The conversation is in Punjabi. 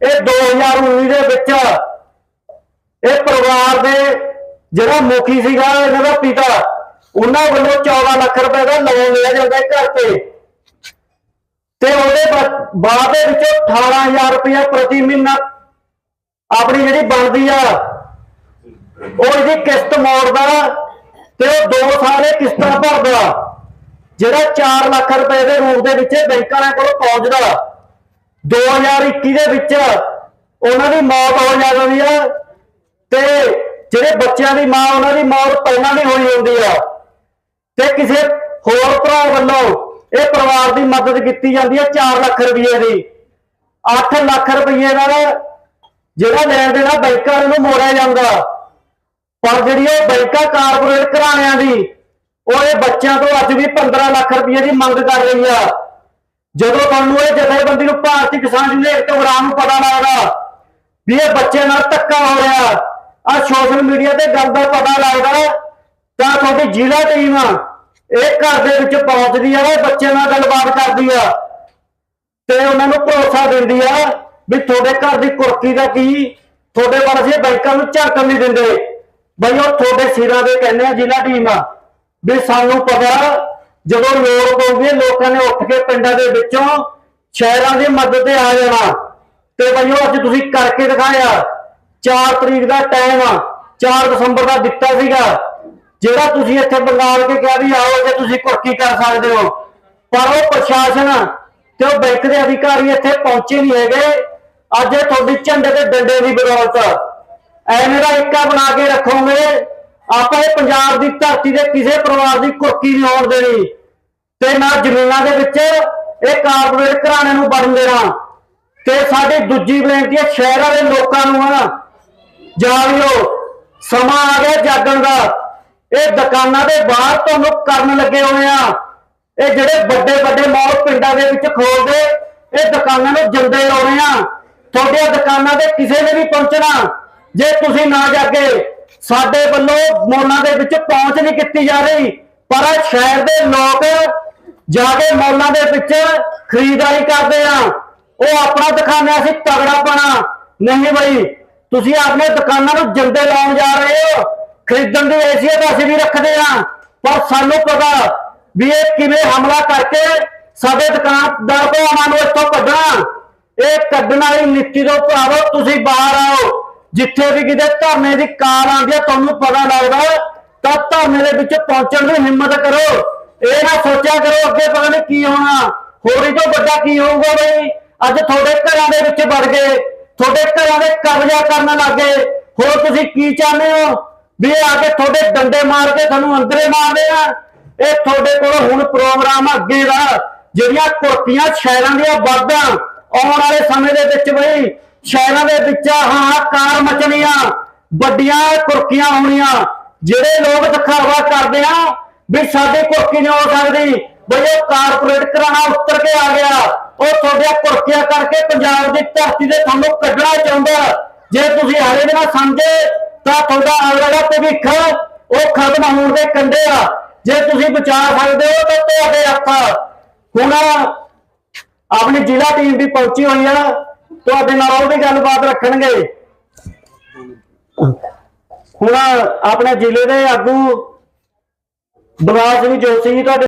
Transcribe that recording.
ਇਹ 2019 ਦੇ ਵਿੱਚ ਇਹ ਪਰਿਵਾਰ ਦੇ ਜਿਹੜਾ ਮੁਖੀ ਸੀਗਾ, ਇਹਨਾਂ ਦਾ ਪਿਤਾ, ਉਹਨਾਂ ਵੱਲੋਂ 14 ਲੱਖ ਰੁਪਏ ਦਾ ਲੋਨ ਲਿਆ ਜਾਂਦਾ ਘਰ ਤੇ। ਤੇ ਉਹਦੇ ਬਾਅਦ ਦੇ ਵਿੱਚ 18000 ਰੁਪਏ ਪ੍ਰਤੀ ਮਹੀਨਾ ਆਪਣੀ ਜਿਹੜੀ ਬਣਦੀ ਆ, ਉਹ ਇਹਦੀ ਕਿਸ਼ਤ ਮੋੜਦਾ ਤੇ ਉਹ 2 ਸਾਲੇ ਕਿਸ਼ਤਾਂ ਭਰਦਾ, ਜਿਹੜਾ 4 ਲੱਖ ਰੁਪਏ ਦੇ ਰੂਪ ਦੇ ਵਿੱਚ ਬੈਂਕਾਂ ਵਾਲਿਆਂ ਕੋਲ ਪਹੁੰਚਦਾ। 2021 ਦੇ ਵਿੱਚ ਉਹਨਾਂ ਦੀ ਮੌਤ ਹੋ ਜਾਂਦੀ ਆ ਤੇ ਜਿਹੜੇ ਬੱਚਿਆਂ ਦੀ ਮਾਂ, ਉਹਨਾਂ ਦੀ ਮੌਤ ਪਹਿਲਾਂ ਦੀ ਹੋਈ ਹੁੰਦੀ ਆ। ਤੇ ਕਿਸੇ ਹੋਰ ਭਰਾ ਵੱਲੋਂ ਇਹ ਪਰਿਵਾਰ ਦੀ ਮਦਦ ਕੀਤੀ ਜਾਂਦੀ ਹੈ 4 ਲੱਖ ਰੁਪਏ ਦੀ। 8 ਲੱਖ ਰੁਪਏ ਦਾ ਜਿਹੜਾ ਲੈਣ ਦੇਣਾ ਬੈਂਕਾਂ ਨੂੰ ਮੋੜਿਆ ਜਾਂਦਾ। ਪਰ ਜਿਹੜੀ ਉਹ ਬੈਂਕਾਂ ਕਾਰਪੋਰੇਟ ਘਰਾਣਿਆਂ ਦੀ, ਉਹ ਇਹ ਬੱਚਿਆਂ ਤੋਂ ਅੱਜ ਵੀ 15 ਲੱਖ ਰੁਪਏ ਦੀ ਮੰਗ ਕਰ ਰਹੀ ਆ। ਜਦੋਂ ਤੁਹਾਨੂੰ ਇਹ ਜਥੇਬੰਦੀ ਨੂੰ ਕਿਸਾਨ ਯੂਨੀਅਨ ਤੋਂ ਨੂੰ ਪਤਾ ਲੱਗਦਾ ਵੀ ਇਹ ਬੱਚੇ ਨਾਲ ਧੱਕਾ ਹੋ ਰਿਹਾ। ਆ ਸੋਸ਼ਲ ਮੀਡੀਆ ਤੇ ਗੱਲ ਦਾ ਪਤਾ ਲੱਗਦਾ ਤਾਂ ਤੁਹਾਡੀ ਜ਼ਿਲ੍ਹਾ ਟੀਮ ਇਹ ਘਰ ਦੇ ਵਿੱਚ ਪਹੁੰਚਦੀ ਆ, ਇਹ ਬੱਚੇ ਨਾਲ ਗੱਲਬਾਤ ਕਰਦੀ ਆ। ਤੇ ਉਹਨਾਂ ਨੂੰ ਭਰੋਸਾ ਦਿੰਦੀ ਆ ਵੀ ਤੁਹਾਡੇ ਘਰ ਦੀ ਕੁਰਕੀ ਦਾ ਕੀ, ਤੁਹਾਡੇ ਵੱਲ ਅਸੀਂ ਬੈਂਕਾਂ ਨੂੰ ਝਾਕਣ ਨਹੀਂ ਦਿੰਦੇ। ਬਈ ਉਹ ਤੁਹਾਡੇ ਸਿਰਾਂ ਦੇ ਕਹਿੰਦੇ ਆ ਜ਼ਿਲ੍ਹਾ ਟੀਮ ਆ। ਵੀ ਸਾਨੂੰ ਪਤਾ, ਜਦੋਂ ਲੋੜ ਪਊਗੀ, ਲੋਕਾਂ ਨੇ ਉੱਠ ਕੇ ਪਿੰਡਾਂ ਦੇ ਵਿੱਚੋਂ ਸ਼ਹਿਰਾਂ ਦੀ ਮਦਦ ਤੇ ਆ ਜਾਣਾ। ਤੇ ਬਈ ਅੱਜ ਤੁਸੀਂ ਕਰਕੇ ਦਿਖਾਇਆ 4 ਤਰੀਕ ਦਾ ਟਾਈਮ ਆ 4 ਦਸੰਬਰ ਦਾ ਦਿੱਤਾ ਸੀਗਾ। ਜਿਹੜਾ ਤੁਸੀਂ ਇੱਥੇ ਬੰਗਾਲ ਕੇ ਕਿਹਾ ਵੀ ਆਓ, ਜੇ ਤੁਸੀਂ ਕੁਰਕੀ ਕਰ ਸਕਦੇ ਹੋ। ਪਰ ਉਹ ਪ੍ਰਸ਼ਾਸਨ ਤੇ ਉਹ ਬੈਂਕ ਦੇ ਅਧਿਕਾਰੀ ਇੱਥੇ ਪਹੁੰਚੇ ਨਹੀਂ ਹੈਗੇ। ਅੱਜ ਇਹ ਤੁਹਾਡੀ ਝੰਡੇ ਤੇ ਡੰਡੇ ਦੀ ਬਦੌਲਤ ਐਵੇਂ ਦਾ ਇੱਕਾ ਬਣਾ ਕੇ ਰੱਖੋਗੇ, ਆਪਾਂ ਇਹ ਪੰਜਾਬ ਦੀ ਧਰਤੀ ਦੇ ਕਿਸੇ ਪਰਿਵਾਰ ਦੀ ਕੁਰਕੀ ਨਹੀਂ ਹੋਣ ਦੇਣੀ। ਤੇ ਨਾ ਜ਼ਮੀਨਾਂ ਦੇ ਵਿੱਚ ਇਹ ਕਾਰਪੋਰੇਟ ਘਰਾਣੇ ਨੂੰ ਵੜਨ ਦੇਣਾ। ਤੇ ਸਾਡੀ ਦੂਜੀ ਬੇਨਤੀ ਹੈ, ਸ਼ਹਿਰਾਂ ਦੇ ਲੋਕਾਂ ਨੂੰ ਆ। ਜਾਗਿਓ ਸਮਾਂ ਆ ਗਿਆ ਜਾਗਣ ਦਾ। ਇਹ ਦੁਕਾਨਾਂ ਦੇ ਬਾਹਰ ਤੁਹਾਨੂੰ ਕਰਨ ਲੱਗੇ ਹੋਏ ਆ। ਇਹ ਜਿਹੜੇ ਵੱਡੇ ਵੱਡੇ ਮਾਲ ਪਿੰਡਾਂ ਦੇ ਵਿੱਚ ਖੋਲਦੇ, ਇਹ ਦੁਕਾਨਾਂ ਨੂੰ ਜਿੰਦੇ ਰਹੇ ਆ। ਤੁਹਾਡੀਆਂ ਦੁਕਾਨਾਂ ਤੇ ਕਿਸੇ ਨੇ ਵੀ ਪਹੁੰਚਣਾ। ਜੇ ਤੁਸੀਂ ਨਾ ਜਾਗੇ, ਸਾਡੇ ਵੱਲੋਂ ਮੋਲਾਂ ਦੇ ਵਿੱਚ ਪਹੁੰਚ ਨਹੀਂ ਕੀਤੀ ਜਾ ਰਹੀ। ਪਰ ਸ਼ਹਿਰ ਦੇ ਲੋਕ ਜਾ ਕੇ ਮੌਲਾਂ ਦੇ ਵਿੱਚ ਖਰੀਦਦਾਰੀ ਕਰਦੇ ਆ। ਉਹ ਆਪਣਾ ਦਿਖਾਉਂਦੇ ਅਸੀਂ ਤਗੜਾ ਬਣਾ ਨਹੀਂ ਬਈ, ਤੁਸੀਂ ਆਪਣੇ ਦੁਕਾਨਾਂ ਨੂੰ ਜਿੰਦੇ ਲਾਉਣ ਜਾ ਰਹੇ ਹੋ। ਖਰੀਦਣ ਦੀ ਹੈਸੀਅਤ ਅਸੀਂ ਵੀ ਰੱਖਦੇ ਆ। ਪਰ ਸਾਨੂੰ ਪਤਾ ਵੀ ਇਹ ਕਿਵੇਂ ਹਮਲਾ ਕਰਕੇ ਸਾਡੇ ਦੁਕਾਨਦਾਰ ਤੋਂ ਉਹਨਾਂ ਨੂੰ ਇੱਥੋਂ ਕੱਢਣਾ। ਇਹ ਕੱਢਣ ਵਾਲੀ ਨੀਤੀ ਤੋਂ ਭਰਾਵੋ ਤੁਸੀਂ ਬਾਹਰ ਆਓ। ਜਿੱਥੇ ਵੀ ਕਿਤੇ ਧਰਨੇ ਦੀ ਕਾਰ ਆਉਂਦੀ ਹੈ ਤੁਹਾਨੂੰ ਪਤਾ ਲੱਗਦਾ, ਤਾਂ ਧਰਨੇ ਦੇ ਵਿੱਚ ਪਹੁੰਚਣ ਦੀ ਹਿੰਮਤ ਕਰੋ। ਇਹ ਨਾ ਸੋਚਿਆ ਕਰੋ ਅੱਗੇ ਪਤਾ ਨਹੀਂ ਕੀ ਹੋਣਾ। ਹੋਰੀ ਤੋਂ ਵੱਡਾ ਕੀ ਹੋਊਗਾ ਬਈ? ਅੱਜ ਤੁਹਾਡੇ ਘਰਾਂ ਦੇ ਵਿੱਚ ਵੜ ਗਏ। ਤੁਹਾਡੇ ਘਰਾਂ ਦੇ ਕਬਜ਼ਾ ਕਰਨ ਲੱਗੇ ਹੋਰ ਤੁਸੀਂ ਕੀ ਚਾਹੁੰਦੇ ਹੋ? ਵੀ ਇਹ ਆ ਕੇ ਤੁਹਾਡੇ ਡੰਡੇ ਮਾਰ ਕੇ ਤੁਹਾਨੂੰ ਅੰਦਰੇ ਮਾਰਦੇ ਆ ਇਹ ਤੁਹਾਡੇ ਕੋਲ ਹੁਣ ਪ੍ਰੋਗਰਾਮ ਅੱਗੇ ਦਾ, ਜਿਹੜੀਆਂ ਕੁਰਕੀਆਂ ਸ਼ਹਿਰਾਂ ਦੀਆਂ ਵਾਧਾਂ ਆਉਣ ਵਾਲੇ ਸਮੇਂ ਦੇ ਵਿੱਚ ਬਈ। ਸ਼ਹਿਰਾਂ ਦੇ ਵਿੱਚ ਹਾਹਾਕਾਰ ਮਚਣੀਆਂ, ਵੱਡੀਆਂ ਕੁਰਕੀਆਂ ਹੋਣੀਆਂ ਜਿਹੜੇ ਲੋਕ ਦਿਖਾਵਾ ਕਰਦੇ ਆ ਵੀ ਸਾਡੀ ਕੁਰਕੀ ਨਹੀਂ ਹੋ ਸਕਦੀ। ਬਈ ਉਹ ਕਾਰਪੋਰੇਟ ਘਰਾਣਾ ਉੱਤਰ ਕੇ ਆ ਗਿਆ। ਉਹ ਤੁਹਾਡੀਆਂ ਕੁਰਕੀਆਂ ਕਰਕੇ ਪੰਜਾਬ ਦੀ ਧਰਤੀ ਦੇ ਤੁਹਾਨੂੰ ਕੱਢਣਾ ਚਾਹੁੰਦਾ ਜੇ ਤੁਸੀਂ ਹਾਲੇ ਵੀ ਨਾ ਸਮਝੇ, ਤਾਂ ਤੁਹਾਡਾ ਅਗਲਾ ਭਵਿੱਖ ਉਹ ਖਤਮ ਹੋਣ ਦੇ ਕੰਢੇ ਆ। ਜੇ ਤੁਸੀਂ ਬਚਾ ਸਕਦੇ ਹੋ, ਤਾਂ ਤੁਹਾਡੇ ਹੱਥ ਹੁਣ ਆਪਣੀ ਜ਼ਿਲ੍ਹਾ ਟੀਮ ਵੀ ਪਹੁੰਚੀ ਹੋਈ ਆ। ਤੁਹਾਡੇ ਨਾਲ ਉਹ ਵੀ ਗੱਲਬਾਤ ਰੱਖਣਗੇ। ਹੁਣ ਆਪਣੇ ਜ਼ਿਲ੍ਹੇ ਦੇ ਆਗੂ ਬਲਰਾਜ ਸਿੰਘ ਜੋਸ਼ੀ ਜੀ ਤੁਹਾਡੇ